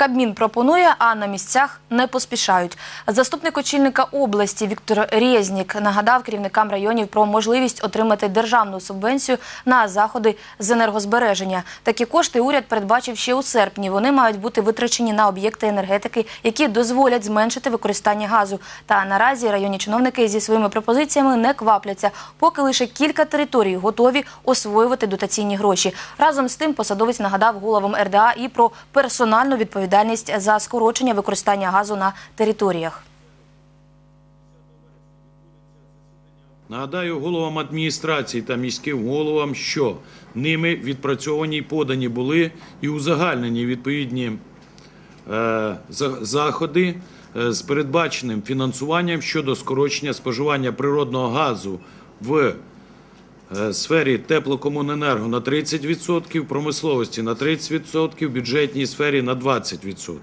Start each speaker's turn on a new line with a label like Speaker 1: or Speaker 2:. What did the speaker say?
Speaker 1: Кабмін пропонує, а на місцях не поспішають. Заступник очільника області Віктор Резнік нагадав керівникам районів про можливість отримати державну субвенцію на заходи з енергозбереження. Такі кошти уряд передбачив ще у серпні. Вони мають бути витрачені на об'єкти енергетики, які дозволять зменшити використання газу. Та наразі районні чиновники зі своїми пропозиціями не квапляться, поки лише кілька територій готові освоювати дотаційні гроші. Разом з тим посадовець нагадав головам РДА і про персональну відповідальність за скорочення використання газу на територіях.
Speaker 2: Нагадаю головам адміністрації та міським головам, що ними відпрацьовані й подані були і узагальнені відповідні е, заходи е, з передбаченим фінансуванням щодо скорочення споживання природного газу в сфері теплокомуненерго на 30%, промисловості на 30%, бюджетній сфері на 20%.